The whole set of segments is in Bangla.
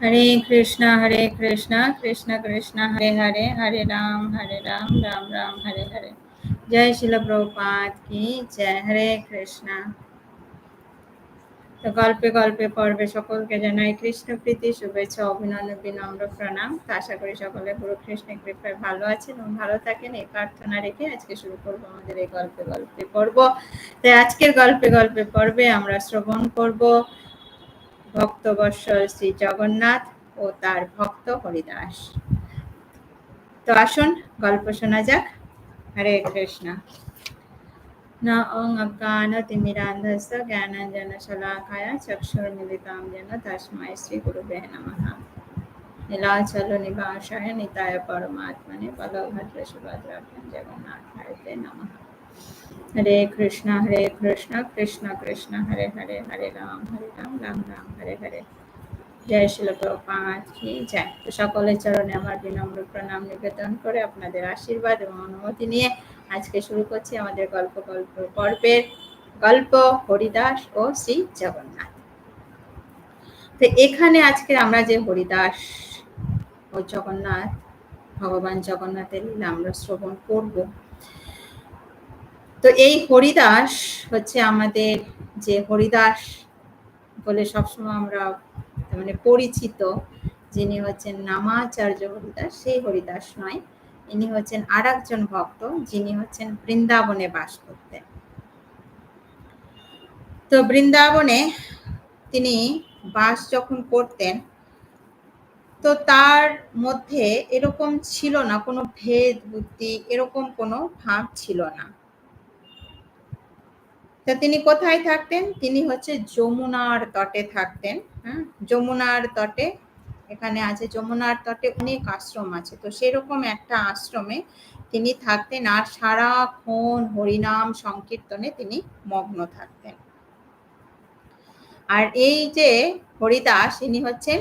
হরে কৃষ্ণ হরে কৃষ্ণ কৃষ্ণ কৃষ্ণ, হরে হরে হরে রাম হরে রাম রাম রাম, হরে হরে। জয় শিল প্রপাত কি জয়। হরে কৃষ্ণ। তো গল্পে গল্পে, পর্বে সকলকে জানাই কৃষ্ণ প্রীতি, শুভেচ্ছা, অভিনন্দন, বিনম্র প্রণাম। আশা করি সকলে পুরো কৃষ্ণ কৃপায় ভালো আছেন এবং ভালো থাকেন। এই প্রার্থনা রেখে আজকে শুরু করব আমাদের এই গল্পে গল্পে পর্ব। তাই আজকের গল্পে গল্পে পর্বে আমরা শ্রবণ করব ভক্তবৎসল শ্রী জগন্নাথ ও তার ভক্ত হরিদাস। তো আসুন, গল্প শোনা যাক। হরে কৃষ্ণ। জগন্নাথ ওং নমঃ। হরে কৃষ্ণ হরে কৃষ্ণ কৃষ্ণ কৃষ্ণ, হরে হরে হরে রাম হরে রাম রাম রাম, হরে হরে। জয় শিল কি জয়। তো সকলের চরণে আমার বিনম্র প্রণাম, নিবেদন করে আপনাদের আশীর্বাদ এবং অনুমতি নিয়ে আজকে শুরু করছি আমাদের গল্প গল্প পর্বের গল্প হরিদাস ও শ্রী জগন্নাথ। তো এখানে আজকে আমরা যে হরিদাস ও জগন্নাথ, ভগবান জগন্নাথের লীলা আমরা শ্রবণ করব তো এই হরিদাস হচ্ছে আমাদের যে হরিদাস বলে সবসময় আমরা মানে পরিচিত, যিনি হচ্ছেন নামাচার্য হরিদাস, সেই হরিদাস নয়। ইনি হচ্ছেন আর একজন ভক্ত, যিনি হচ্ছেন বৃন্দাবনে বাস করতেন। তো বৃন্দাবনে তিনি বাস যখন করতেন, তো তার মধ্যে এরকম ছিল না, কোনো ভেদ বুদ্ধি এরকম কোনো ভাব ছিল না। তা তিনি কোথায় থাকতেন? তিনি হচ্ছে যমুনার তটে থাকতেন হ্যাঁ? যমুনার তটে এখানে আছে যমুনার তটে অনেক আশ্রম আছে। তো সেরকম একটা আশ্রমে তিনি থাকতেন আর সারাক্ষণ হরিনাম সংকীর্তনে তিনি মগ্ন থাকতেন। আর এই যে হরিদাস ইনি হচ্ছেন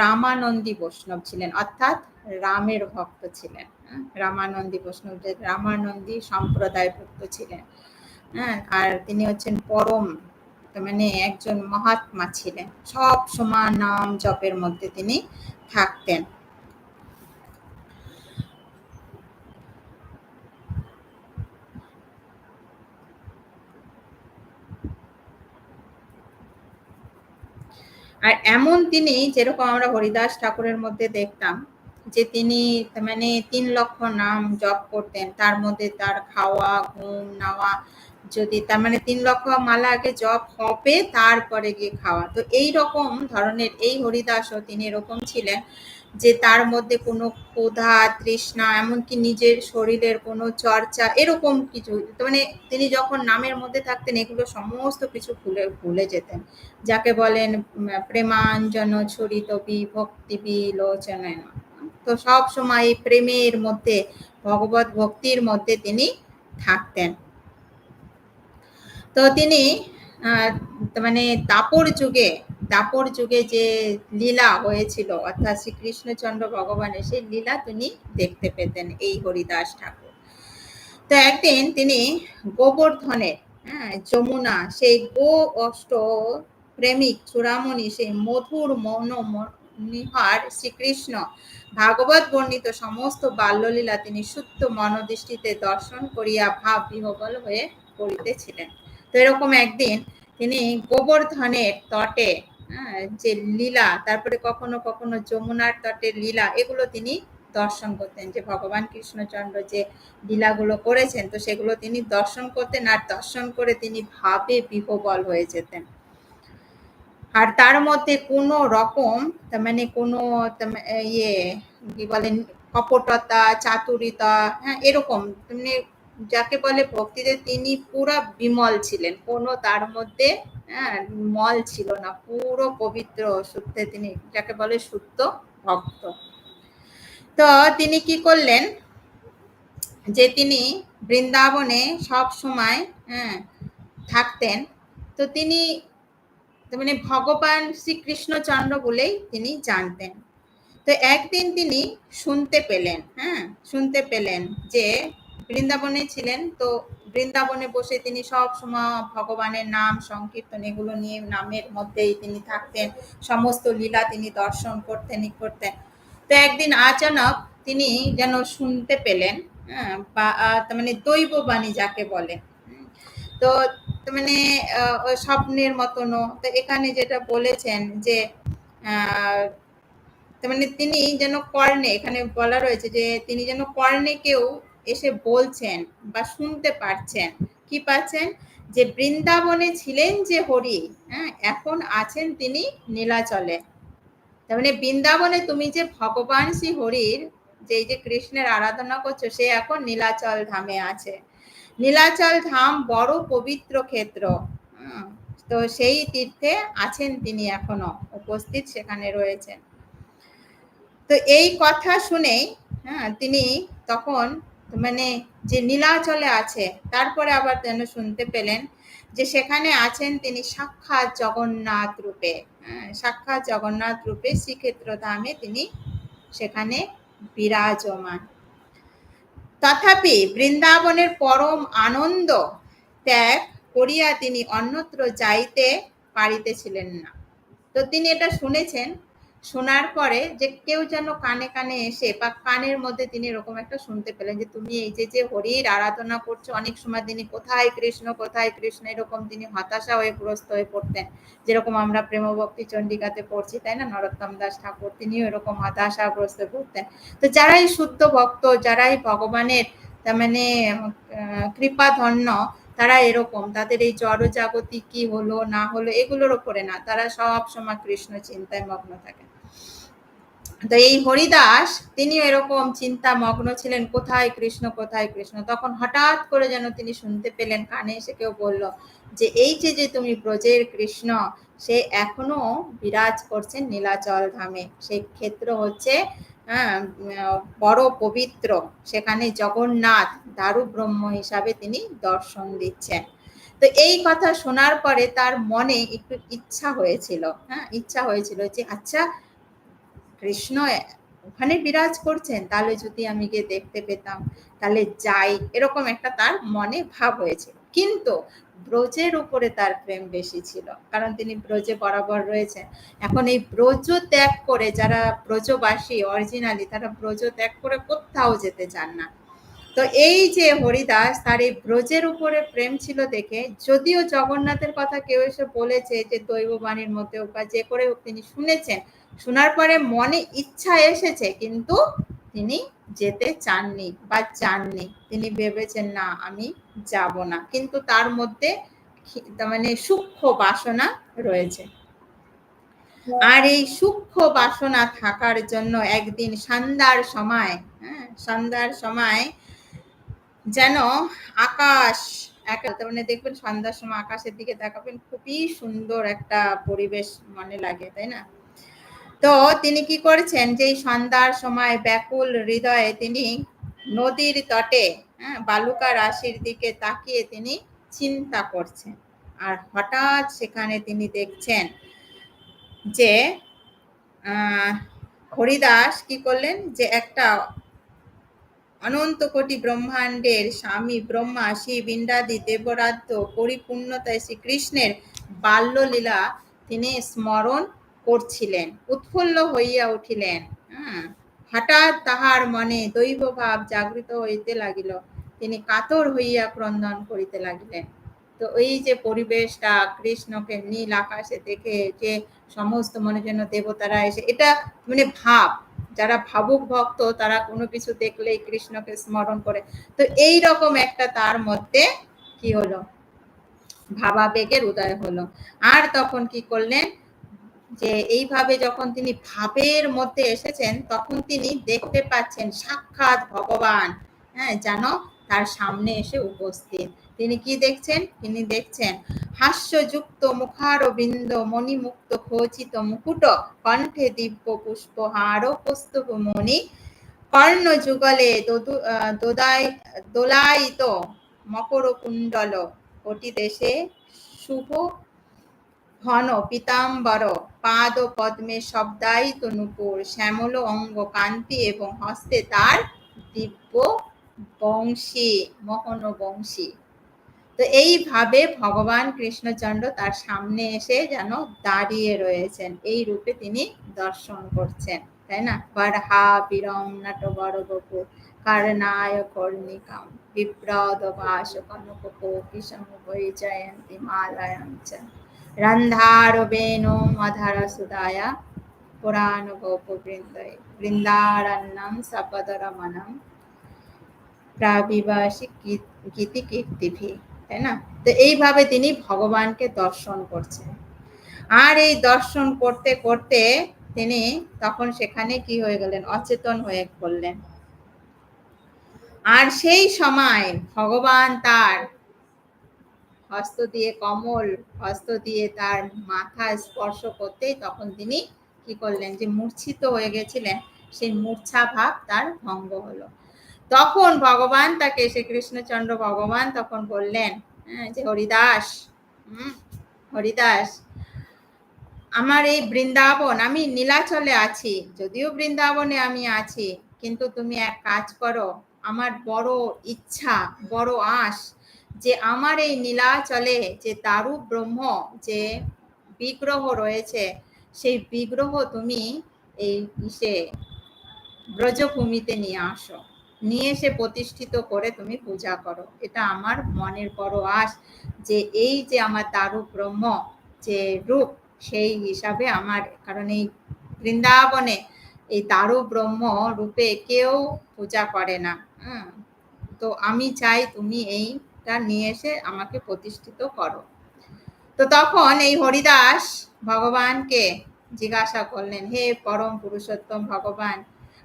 রামানন্দী বৈষ্ণব ছিলেন অর্থাৎ রামের ভক্ত ছিলেন হ্যাঁ, রামানন্দী বৈষ্ণব রামানন্দী সম্প্রদায় ভক্ত ছিলেন। হ্যাঁ আর তিনি হচ্ছেন পরম মানে একজন মহাত্মা ছিলেন। সব সময় নাম জপের মধ্যে তিনি থাকতেন। আর এমন তিনি যেরকম আমরা হরিদাস ঠাকুরের মধ্যে দেখতাম, যে তিনি মানে তিন লক্ষ নাম জপ করতেন, তার মধ্যে তার খাওয়া, ঘুম, নাওয়া যদি তার মানে তিন লক্ষ মালা আগে জপ হবে, তারপরে গিয়ে খাওয়া। তো এই রকম ধরনের এই হরিদাসও তিনি এরকম ছিলেন যে তার মধ্যে কোনো ক্ষুধা, তৃষ্ণা, এমনকি নিজের শরীরের কোনো চর্চা, এরকম কিছু। মানে তিনি যখন নামের মধ্যে থাকতেন, এগুলো সমস্ত কিছু ভুলে ভুলে যেতেন। যাকে বলেন প্রেমাঞ্জন ছড়িত বি, ভক্তি বিলোচনায় তো সব সময় প্রেমের মধ্যে, ভগবত ভক্তির মধ্যে তিনি থাকতেন। তো তিনি মানে দাপর যুগে দাপর যুগে যে লীলা হয়েছিল, অর্থাৎ শ্রীকৃষ্ণচন্দ্র ভগবানের সেই লীলা তিনি দেখতে পেতেন এই হরিদাস ঠাকুর। তো একদিন তিনি গোবর্ধনের হ্যাঁ যমুনা, সেই গো অষ্ট প্রেমিক চূড়ামণি, সেই মধুর মন নিহার শ্রীকৃষ্ণ ভাগবত বর্ণিত সমস্ত বাল্যলীলা তিনি শুদ্ধ মনোদৃষ্টিতে দর্শন করিয়া ভাব বিহবল হয়ে পড়িতেছিলেন। তো এরকম একদিন তিনি গোবর্ধনের তটে হ্যাঁ, যে লীলা তারপরে কখনো কখনো যমুনার তটের লীলা এগুলো তিনি দর্শন করতেন। যে ভগবান কৃষ্ণচন্দ্র যে লীলাগুলো করেছেন তো সেগুলো তিনি দর্শন করতেন আর দর্শন করে তিনি ভাবে বিহবল হয়ে যেতেন। আর তার মধ্যে কোনো রকম মানে কোনো ইয়ে কি বলেন কপটতা চাতুরিতা হ্যাঁ এরকম মানে যাকে বলে ভক্তিতে তিনি পুরো বিমল ছিলেন। কোনো তার মধ্যে হ্যাঁ মল ছিল না। পুরো পবিত্র শুদ্ধে তিনি যাকে বলে শুদ্ধ ভক্ত। তো তিনি কি করলেন? যে তিনি বৃন্দাবনে সব সময় হ্যাঁ থাকতেন। তো তিনি মানে ভগবান শ্রীকৃষ্ণচন্দ্র বলেই তিনি জানতেন। তো একদিন তিনি শুনতে পেলেন হ্যাঁ শুনতে পেলেন যে বৃন্দাবনে ছিলেন তো বৃন্দাবনে বসে তিনি সব সময় ভগবানের নাম সংকীর্তন এগুলো নিয়ে নামের মধ্যেই তিনি থাকতেন। সমস্ত লীলা তিনি দর্শন করতেন করতেন। তো একদিন আচানক তিনি যেন শুনতে পেলেন হ্যাঁ, বা মানে দৈববাণী যাকে বলে। তো মানে স্বপ্নের মতনও। তো এখানে যেটা বলেছেন যে মানে তিনি যেন কর্ণে এখানে বলা রয়েছে যে তিনি যেন কর্ণে কেউ এসে বলছেন বা শুনতে পারছেন। কি পাচ্ছেন? যে বৃন্দাবনে ছিলেন যে হরি হ্যাঁ এখন আছেন তিনি নীলাচলে। তার মানে বৃন্দাবনে তুমি যে ভগবান শ্রী হরির যে যে কৃষ্ণের আরাধনা করছ, সে এখন নীলাচল ধামে আছে। নীলাচল ধাম বড় পবিত্র ক্ষেত্র। তো সেই তীর্থে আছেন তিনি এখনও, উপস্থিত সেখানে রয়েছেন। তো এই কথা শুনেই হ্যাঁ তিনি তখন মানে যে নীলাচলে আছে, তারপরে আবার যেন শুনতে পেলেন যে সেখানে আছেন তিনি সাক্ষাৎ জগন্নাথ রূপে। সাক্ষাৎ জগন্নাথ রূপে শ্রীক্ষেত্র ধামে তিনি সেখানে বিরাজমান। তথাপি বৃন্দাবনের পরম আনন্দ ত্যাগ করিয়া তিনি অন্যত্র যাইতে পারিতেছিলেন না। তো তিনি এটা শুনেছেন শোনার পরে যে কেউ যেন কানে কানে এসে বা কানের মধ্যে তিনি এরকম একটা শুনতে পেলেন যে, তুমি এই যে যে হরির আরাধনা করছ, অনেক সময় তিনি কোথায় কৃষ্ণ কোথায় কৃষ্ণ, এরকম তিনি হতাশা হয়ে গ্রস্ত হয়ে পড়তেন। যেরকম আমরা প্রেম ভক্তি চণ্ডিকাতে পড়ছি, তাই না? নরোত্তম দাস ঠাকুর, তিনিও এরকম হতাশাগ্রস্ত হয়ে পড়তেন। তো যারাই শুদ্ধ ভক্ত, যারাই ভগবানের, তার মানে কৃপাধন্য তারা এরকম তাদের এই জড় জাগতিক কি হলো না হলো এগুলোর ওপরে না তারা সব সময় কৃষ্ণ চিন্তায় মগ্ন থাকেন তো এই হরিদাস তিনিও এরকম চিন্তা মগ্ন ছিলেন কোথায় কৃষ্ণ কোথায় কৃষ্ণ? তখন হঠাৎ করে যেন তিনি শুনতে পেলেন কানে এসে কেউ বলল যে এই যে তুমি ব্রজের কৃষ্ণ সে এখনও বিরাজ করছেন নীলাচল ধামে। সেই ক্ষেত্র হচ্ছে উম, বড় পবিত্র। সেখানে জগন্নাথ দারু ব্রহ্ম হিসাবে তিনি দর্শন দিচ্ছেন। তো এই কথা শোনার পরে তার মনে একটু ইচ্ছা হয়েছিল হ্যাঁ ইচ্ছা হয়েছিল যে আচ্ছা কৃষ্ণ ওখানে বিরাজ করছেন, তাহলে যদি আমি গিয়ে দেখতে পেতাম, তাহলে যাই। এরকম একটা তার মনে ভাব হয়েছিল। কিন্তু ব্রজের উপরে তার প্রেম বেশি ছিল, কারণ তিনি ব্রজে বরাবর রয়েছেন। এখন এই ব্রজ ত্যাগ করে যারা ব্রজবাসী অরিজিনালি তারা ব্রজ ত্যাগ করে কোথাও যেতে চান না। তো এই যে হরিদাস, তার এই ব্রজের উপরে প্রেম ছিল দেখে, যদিও জগন্নাথের কথা কেউ এসে বলেছে যে দৈববাণীর মধ্যে বা যে করে তিনি শুনেছেন, শোনার পরে মনে ইচ্ছা এসেছে, কিন্তু তিনি যেতে চাননি বা চাননি। তিনি ভেবেছেন, না, আমি যাব না। কিন্তু তার মধ্যে মানে সূক্ষ্ম বাসনা রয়েছে। আর এই সূক্ষ্ম বাসনা থাকার জন্য একদিন সন্ধ্যার সময় হ্যাঁ সন্ধ্যার সময় যেন আকাশ মানে দেখবেন সন্ধ্যার সময় আকাশের দিকে তাকাবেন, খুবই সুন্দর একটা পরিবেশ মনে লাগে, তাই না? তো তিনি কি করেছেন? যে সন্ধ্যার সময় ব্যাকুল হৃদয়ে তিনি নদীর তটে হ্যাঁ, বালুকা রাশির দিকে তাকিয়ে তিনি চিন্তা করছেন। আর হঠাৎ সেখানে তিনি দেখছেন যে হরিদাস কি করলেন? যে একটা অনন্ত কোটি ব্রহ্মাণ্ডের স্বামী ব্রহ্মা শিব ইন্দ্রাদি দেবরাধ্য পরিপূর্ণতায় শ্রীকৃষ্ণের বাল্যলীলা তিনি স্মরণ করছিলেন, উৎফুল্ল হইয়া উঠিলেন। হ্যাঁ হঠাৎ তাহার মনে দৈব ভাব জাগৃত হইতে লাগিল। তিনি কাতর হইয়া ক্রন্দন করিতে লাগিলেন। তো এই যে পরিবেশটা কৃষ্ণকে নীল আকাশে দেখে যে সমস্ত মনে যেন দেবতারা এসে, এটা মানে ভাব, যারা ভাবুক ভক্ত, তারা কোনো কিছু দেখলেই কৃষ্ণকে স্মরণ করে। তো এই রকম একটা তার মধ্যে কি হলো? ভাবাবেগের উদয় হলো। আর তখন কি করলেন? যে এইভাবে যখন তিনি ভাবের মধ্যে এসেছেন, তখন তিনি দেখতে পাচ্ছেন সাক্ষাৎ ভগবান হ্যাঁ যেন তার সামনে এসে উপস্থিত। তিনি কি দেখছেন? তিনি দেখছেন হাস্যযুক্ত মুখারবিন্দ, মণিমুক্ত, খোচিত মুকুট, কণ্ঠে দিব্য পুষ্পহার পুস্তক মণি, কর্ণ যুগলে দোলায়িত মকর কুণ্ডল কোটি দেশে শুভ ঘন পীতাম্বর, পাদ পদ্মে শব্দায়িত নুপুর শ্যামল অঙ্গ কান্তি এবং হস্তে তার দিব্য বংশী, মোহন বংশী। তো এইভাবে ভগবান কৃষ্ণচন্দ্র তার সামনে এসে যেন দাঁড়িয়ে রয়েছেন, এই রূপে তিনি দর্শন করছেন, তাই না? বরহা বিরম নাট বড় বপু কর্ণায় কর্ণিকাম, বিপ্রদ বাস কনক কোপি সমুভয় জয়ন্তী চ রন্ধার বেণু মধর সুদায়া পুরাণ গোপ বৃন্দয় বৃন্দারণ্যম সপদরমণম প্রাবিবাসী গীতি কীর্তিভি তাই না তো এইভাবে তিনি ভগবানকে দর্শন করছেন। আর এই দর্শন করতে করতে তিনি তখন সেখানে কি হয়ে গেলেন? অচেতন হয়ে পড়লেন। আর সেই সময় ভগবান তার হস্ত দিয়ে কমল হস্ত দিয়ে তার মাথা স্পর্শ করতেই তখন তিনি কি করলেন? যে মূর্ছিত হয়ে গেছিলেন। সেই মূর্ছা ভাব তার ভঙ্গ হলো। তখন ভগবান তাকে শ্রীকৃষ্ণচন্দ্র ভগবান তখন বললেন হ্যাঁ, যে হরিদাস হম হরিদাস আমার এই বৃন্দাবন আমি নীলাচলে আছি যদিও বৃন্দাবনে আমি আছি কিন্তু তুমি এক কাজ করো আমার বড় ইচ্ছা বড় আশ যে আমার এই নীলাচলে যে তারু ব্রহ্ম যে বিগ্রহ রয়েছে, সেই বিগ্রহ তুমি এই ইসে ব্রজভূমিতে নিয়ে আসো। নিয়ে এসে প্রতিষ্ঠিত করে তুমি পূজা করো। এটা আমার মনের বড় আশ যে এই যে আমার তারু ব্রহ্ম যে রূপ, সেই হিসাবে আমার, কারণ এই বৃন্দাবনে এই দারু ব্রহ্ম রূপে কেউ পূজা করে না। তো আমি চাই তুমি এইটা নিয়ে এসে আমাকে প্রতিষ্ঠিত করো। তো তখন এই হরিদাস ভগবানকে জিজ্ঞাসা করলেন, হে পরম পুরুষোত্তম ভগবান,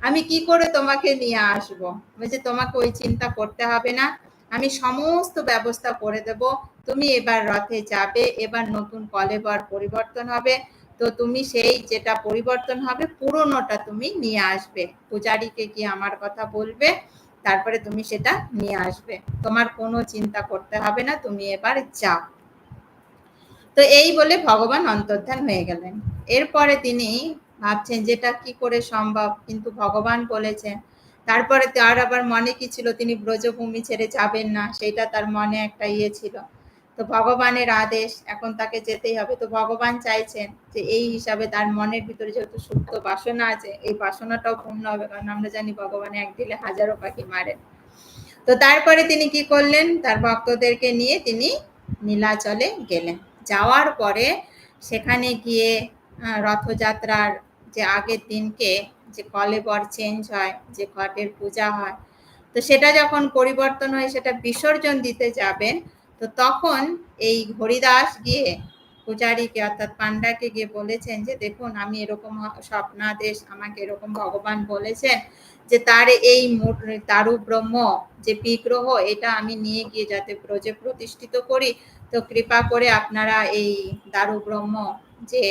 আমি কি করে তোমাকে নিয়ে আসব? বলছে, তোমাকে ওই চিন্তা করতে হবে না, আমি সমস্ত ব্যবস্থা করে দেব। তুমি এবার রথে যাবে, এবার নতুন কলেবর পরিবর্তন হবে। তো তুমি সেই যেটা পরিবর্তন হবে, পুরনোটা তুমি নিয়ে আসবে। পূজারীকে কি আমার কথা বলবে? তারপরে তুমি সেটা নিয়ে আসবে। তোমার কোনো চিন্তা করতে হবে না, তুমি এবার যাও। তো এই বলে ভগবান অন্তর্ধান হয়ে গেলেন। এরপরে তিনি ভাবছেন, যেটা কি করে সম্ভব? কিন্তু ভগবান বলেছেন, তারপরে তার আবার মনে কি ছিল? তিনি ব্রজভূমি ছেড়ে যাবেন না। সেটা তার মনে একটা ইয়ে ছিল। তো ভগবানের আদেশ, এখন তাকে যেতেই হবে। তো ভগবান চাইছেন যে এই হিসাবে তার মনের ভিতরে যেহেতু সুপ্ত বাসনা আছে, এই বাসনাটাও পূর্ণ হবে, কারণ আমরা জানি ভগবান এক দিলে হাজারো পাখি মারেন। তো তারপরে তিনি কি করলেন? তার ভক্তদেরকে নিয়ে তিনি নীলাচলে গেলেন। যাওয়ার পরে সেখানে গিয়ে রথযাত্রার যে আগের দিনকে যে কলেবর চেঞ্জ হয়, যে ঘটের পূজা হয়, তো সেটা যখন পরিবর্তন হয়, সেটা বিসর্জন দিতে যাবেন তো তখন এই হরিদাস গিয়ে পূজারীকে অর্থাৎ পান্ডাকে গিয়ে বলেছেন যে, দেখুন, আমি এরকম স্বপ্নাদেশ আমাকে এরকম ভগবান বলেছেন যে, তার এই তারু ব্রহ্ম যে বিগ্রহ, এটা আমি নিয়ে গিয়ে যাতে ব্রজে প্রতিষ্ঠিত করি, তো কৃপা করে আপনারা এই দারু ব্রহ্ম যে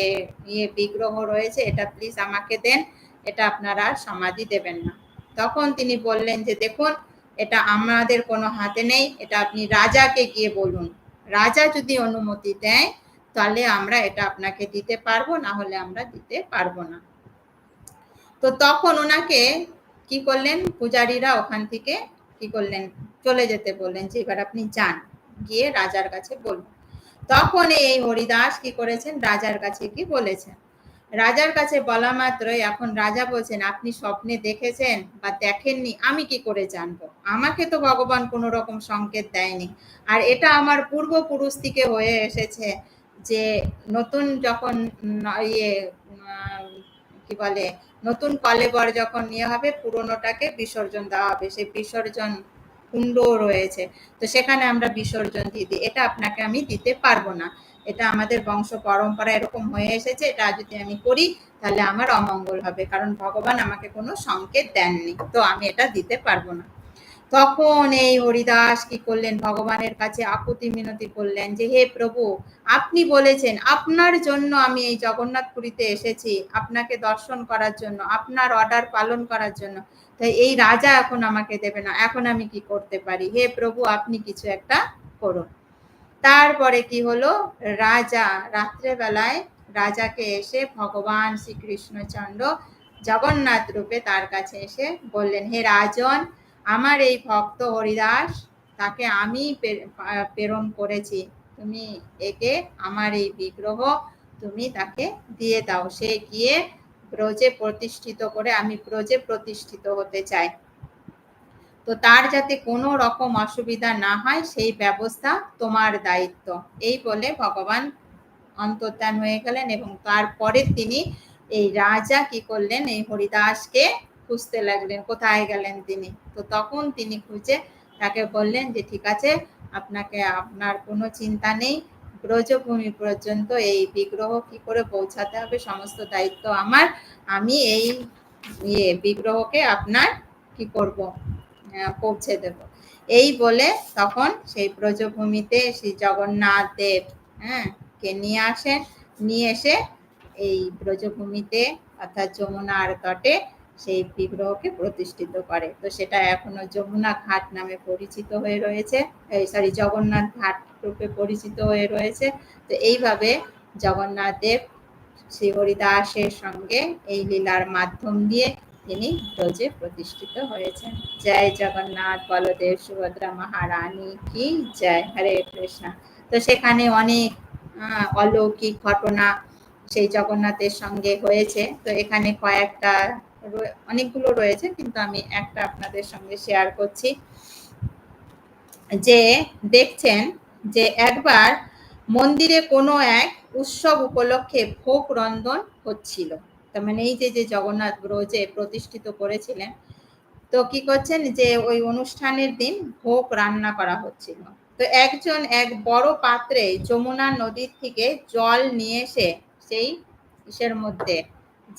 ইয়ে বিগ্রহ রয়েছে, এটা প্লিজ আমাকে দেন, এটা আপনারা সমাধি দেবেন না। তখন তিনি বললেন যে, দেখুন এটা আমাদের কোনো হাতে নেই, এটা আপনি রাজাকে গিয়ে বলুন। রাজা যদি অনুমতি দেয়, তাহলে আমরা এটা আপনাকে দিতে পারব, না হলে আমরা দিতে পারব না। তো তখন ওনাকে কি করলেন? পূজারীরা ওখান থেকে কি করলেন? চলে যেতে বললেন যে, এবার আপনি যান, গিয়ে রাজার কাছে বলুন। তখন এই হরিদাস কি করেছেন? রাজার কাছে কি বলেছেন রাজার কাছে বলা মাত্রই এখন রাজা বলছেন, আপনি স্বপ্নে দেখেছেন বা দেখেননি, আমি কি করে জানব? আমাকে তো ভগবান কোনো রকম সংকেত দেয়নি। আর এটা আমার পূর্বপুরুষ থেকে হয়ে এসেছে যে নতুন যখন ইয়ে কি বলে, নতুন কলেবর যখন নিয়ে হবে, পুরনোটাকে বিসর্জন দেওয়া হবে। সেই বিসর্জন কুণ্ড রয়েছে। তো সেখানে আমরা বিসর্জন দিয়ে দিই। এটা আপনাকে আমি দিতে পারব না। এটা আমাদের বংশ পরম্পরা এরকম হয়ে এসেছে, এটা যদি আমি করি, তাহলে আমার অমঙ্গল হবে। কারণ ভগবান আমাকে কোনো সংকেত দেননি, তো আমি এটা দিতে পারব না। তখন এই হরিদাস কি করলেন? ভগবানের কাছে আকুতি মিনতি করলেন যে, হে প্রভু, আপনি বলেছেন, আপনার জন্য আমি এই জগন্নাথপুরীতে এসেছি, আপনাকে দর্শন করার জন্য, আপনার অর্ডার পালন করার জন্য। তাই এই রাজা এখন আমাকে দেবে না, এখন আমি কি করতে পারি? হে প্রভু, আপনি কিছু একটা করুন। তারপরে কি হলো? রাজা রাত্রেবেলায় রাজাকে এসে ভগবান শ্রীকৃষ্ণচন্দ্র জগন্নাথ রূপে তার কাছে এসে বললেন, হে রাজন, আমার এই ভক্ত হরিদাস, তাকে আমি প্রেরণ করেছি। তুমি একে আমার এই বিগ্রহ, তুমি তাকে দিয়ে দাও। সে গিয়ে ব্রজে প্রতিষ্ঠিত করে, আমি ব্রজে প্রতিষ্ঠিত হতে চাই। তো তার যাতে কোনো রকম অসুবিধা না হয়, সেই ব্যবস্থা তোমার দায়িত্ব। এই বলে ভগবান অন্তর্ধান হয়ে গেলেন এবং তারপরে তিনি এই রাজা কি করলেন, এই হরিদাসকে খুঁজতে লাগলেন, কোথায় গেলেন তিনি? তো তখন তিনি খুঁজে তাকে বললেন যে, ঠিক আছে, আপনাকে আপনার কোনো চিন্তা নেই। ব্রজভূমি পর্যন্ত এই বিগ্রহ কি করে পৌঁছাতে হবে? সমস্ত দায়িত্ব আমার। আমি এই ইয়ে বিগ্রহকে আপনার কি করব? পৌঁছে দেব। এই বলে তখন সেই ব্রজভূমিতে শ্রী জগন্নাথ দেব হ্যাঁ কে নিয়ে আসেন, নিয়ে এসে এই ব্রজভূমিতে অর্থাৎ যমুনার তটে সেই বিগ্রহকে প্রতিষ্ঠিত করে। তো সেটা এখনও যমুনা ঘাট নামে পরিচিত হয়ে রয়েছে সরি জগন্নাথ ঘাট রূপে পরিচিত হয়ে রয়েছে। তো এইভাবে জগন্নাথ দেব শ্রী হরিদাসের সঙ্গে এই লীলার মাধ্যম দিয়ে তিনি ব্রজে প্রতিষ্ঠিত হয়েছেন। জয় জগন্নাথ, বলদেব, সুভদ্রা, মহারানী, কি জয়, হরে কৃষ্ণ। তো সেখানে অনেক অলৌকিক ঘটনা সেই জগন্নাথের সঙ্গে হয়েছে। তো এখানে কয়েকটা অনেকগুলো রয়েছে, কিন্তু আমি একটা আপনাদের সঙ্গে শেয়ার করছি। যে দেখছেন যে একবার মন্দিরে কোনো এক উৎসব উপলক্ষে ভোগ রন্ধন হচ্ছিল। তার মানে এই যে যে জগন্নাথ ব্রজে প্রতিষ্ঠিত করেছিলেন, তো কি করছেন যে, ওই অনুষ্ঠানের দিন ভোগ রান্না করা হচ্ছিল। তো একজন, এক বড় পাত্রে যমুনা নদীর থেকে জল নিয়ে এসে সেই ইসের মধ্যে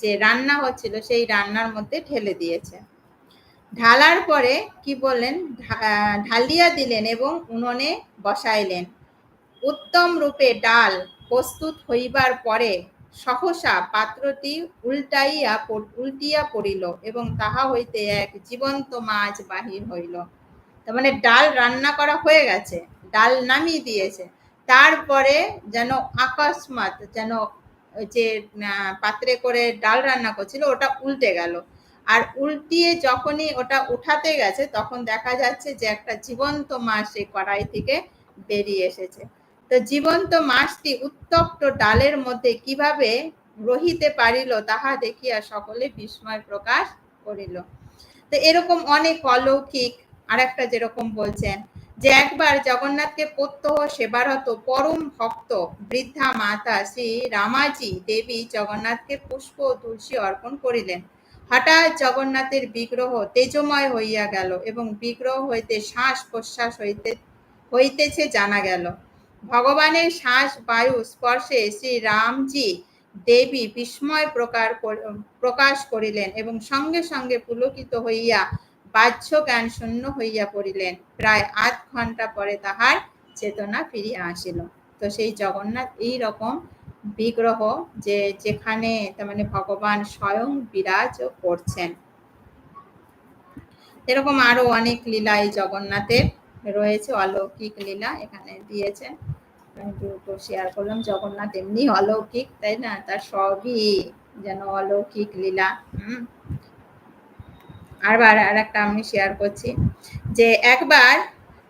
যে রান্না হচ্ছিল, সেই রান্নার মধ্যে ঢেলে দিয়েছে। ঢালার পরে কি বললেন? ঢালিয়া দিলেন এবং উনুনে বসাইলেন। উত্তম রূপে ডাল প্রস্তুত হইবার পরে সহসা পাত্রটি উল্টাইয়া উল্টিয়া পড়িল এবং তাহা হইতে এক জীবন্ত মাছ বাহির হইল। তার মানে ডাল রান্না করা হয়ে গেছে, ডাল নামিয়ে দিয়েছে। তারপরে যেন আকস্মাত যেন যে পাত্রে করে ডাল রান্না করছিল, ওটা উল্টে গেল। আর উল্টিয়ে যখনই ওটা উঠাতে গেছে, তখন দেখা যাচ্ছে যে একটা জীবন্ত মাছ সেই কড়াই থেকে বেরিয়ে এসেছে। তো জীবন্ত মাছটি উত্তপ্ত ডালের মধ্যে কীভাবে রহিতে পারিল তাহা দেখিয়া সকলে বিস্ময় প্রকাশ করিল। তো এরকম অনেক অলৌকিক আর একটা যেরকম বলছেন যে একবার জগন্নাথকে প্রত্যহ সেবারত পরম ভক্ত বৃদ্ধা মাতা শ্রী রামাজি দেবী জগন্নাথকে পুষ্প ও তুলসী অর্পণ করিলেন। হঠাৎ জগন্নাথের বিগ্রহ তেজময় হইয়া গেল এবং বিগ্রহ হইতে শ্বাস প্রশ্বাস হইতে হইতেছে জানা গেল। ভগবানের শ্বাস, বায়ু, স্পর্শে শ্রী রামজি দেবী বিস্ময় প্রকার প্রকাশ করিলেন এবং সঙ্গে সঙ্গে পুলকিত হইয়া বাহ্য জ্ঞান শূন্য হইয়া পড়িলেন। প্রায় আধ ঘণ্টা পরে তাহার চেতনা ফিরিয়া আসিল। তো সেই জগন্নাথ এই রকম বিগ্রহ যে, যেখানে মানে ভগবান স্বয়ং বিরাজ করছেন। এরকম আরও অনেক লীলা এই জগন্নাথের। রয়েছে অলৌকিক লীলা এখানে দিয়েছেন। দুটো শেয়ার করলাম, জগন্নাথ এমনি অলৌকিক, তাই না? তার সবই যেন অলৌকিক লীলা। হম। আর একটা আমি শেয়ার করছি, যে একবার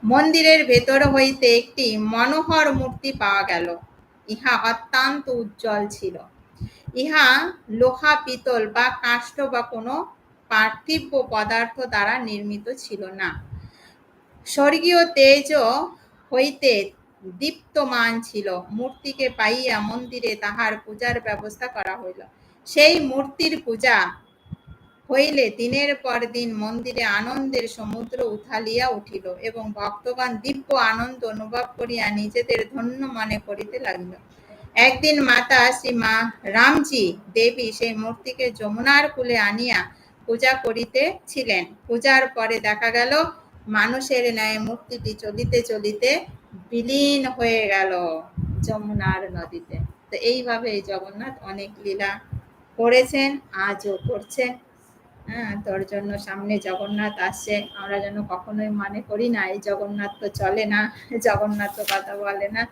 মন্দিরের ভেতর হইতে একটি মনোহর মূর্তি পাওয়া গেল। ইহা অত্যন্ত উজ্জ্বল ছিল। ইহা লোহা, পিতল বা কাষ্ঠ বা কোনো পার্থিব পদার্থ দ্বারা নির্মিত ছিল না। স্বর্গীয় তেজ হইতে দীপ্তমান ছিল। মূর্তিকে পাইয়া মন্দিরে তাহার পূজার ব্যবস্থা করা হইল। সেই মূর্তির পূজা হইলে দিনের পর দিন মন্দিরে আনন্দের সমুদ্র উথালিয়া উঠিল এবং ভক্তগণ দিব্য আনন্দ অনুভব করিয়া নিজেদের ধন্য মনে করিতে লাগিল। একদিন মাতা শ্রীমা রামজি দেবী সেই মূর্তিকে যমুনার কুলে আনিয়া পূজা করিতেছিলেন। পূজার পরে দেখা গেল মানুষের ন্যায় মূর্তিটি চলিতে চলিতে বিলীন হয়ে গেল যমুনার নদীতে। তো এইভাবে জগন্নাথ অনেক লীলা করেছেন, আজও করছেন। হ্যাঁ তোর জন্য সামনে জগন্নাথ আসছে। আমরা যেন কখনোই মনে করি না, এই জগন্নাথ তো চলে না, জগন্নাথ তো কথা বলে না,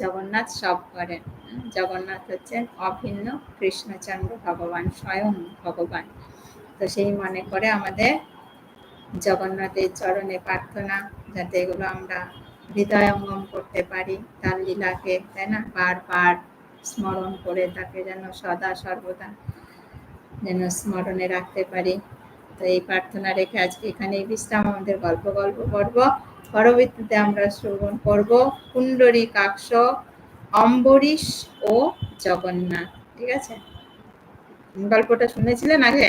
জগন্নাথ সব করেন জগন্নাথ হচ্ছেন অভিন্ন কৃষ্ণচন্দ্র ভগবান, স্বয়ং ভগবান। তো সেই মনে করে আমাদের জগন্নাথের চরণে প্রার্থনা যাতে এগুলো আমরা হৃদয়ঙ্গম করতে পারি, তার লীলাকে, তাই না? বারবার স্মরণ করে তাকে যেন সদা সর্বদা যেন স্মরণে রাখতে পারি। তো এই প্রার্থনা রেখে আজকে এখানে বিশ্রাম, আমাদের গল্প গল্প পর্ব। পরবর্তীতে আমরা শ্রবণ করব কুণ্ডরী কাক্ষ অম্বরীশ ও জগন্নাথ, ঠিক আছে? গল্পটা শুনেছিলেন আগে?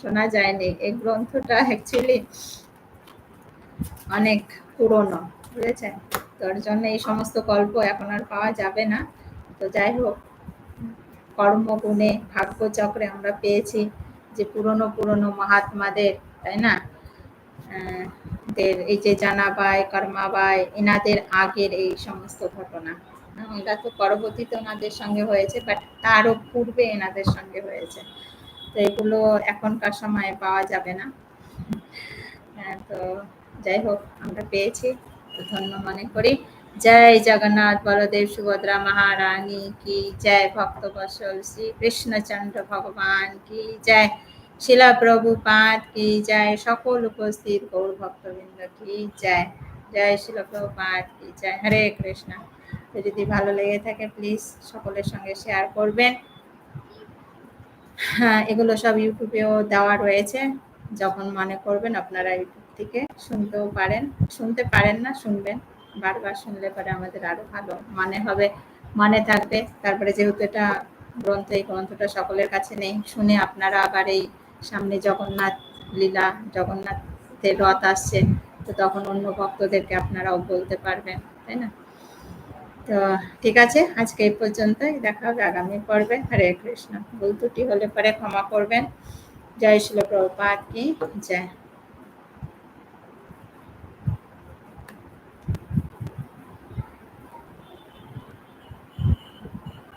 শোনা যায়নি। এই গ্রন্থটা অ্যাকচুয়ালি অনেক পুরনো, বুঝেছেন? তোর জন্য এই সমস্ত গল্প এখন আর পাওয়া যাবে না। তো যাই হোক, কর্মগুণে, ভাগ্যচক্রে আমরা পেয়েছি যে পুরনো পুরনো মহাত্মাদের, তাই না? এই যে জানাবাই, কর্মাবাই, এনাদের আগের এই সমস্ত ঘটনা। এটা তো পরবর্তীতে ওনাদের সঙ্গে হয়েছে বাট তারও পূর্বে এনাদের সঙ্গে হয়েছে। তো এগুলো এখনকার সময়ে পাওয়া যাবে না। হ্যাঁ, তো যাই হোক আমরা পেয়েছি ধন্য মনে করি। জয় জগন্নাথ বলদেব সুভদ্রা মহারানী কি জয় ভক্ত বসল শ্রী কৃষ্ণচন্দ্র ভগবান কি জয় শিলা প্রভুপাত কি জয় সকল উপস্থিত গৌর ভক্তবৃন্দ কি জয় জয় শিলা প্রভুপাত কি জয় হরে কৃষ্ণ। যদি ভালো লেগে থাকে প্লিজ সকলের সঙ্গে শেয়ার করবেন। হ্যাঁ এগুলো সব ইউটিউবেও দেওয়া রয়েছে। যখন মনে করবেন আপনারা ইউটিউব থেকে শুনতেও পারেন। শুনতে পারেন না, শুনবেন। বারবার শুনলে পরে আমাদের আরও ভালো মানে হবে মানে থাকবে। তারপরে যেহেতু এটা গ্রন্থ, এই গ্রন্থটা সকলের কাছে নেই, শুনে আপনারা আবার এই সামনে জগন্নাথ লীলা, জগন্নাথের রথ আসছে, তো তখন অন্য ভক্তদেরকে আপনারাও বলতে পারবেন, তাই না? তো ঠিক আছে, আজকে এই পর্যন্তই। দেখা হবে আগামী পর্বে। হরে কৃষ্ণ। ভুল ত্রুটি হলে পরে ক্ষমা করবেন। জয় শিল প্রভুপাত কি। জয়।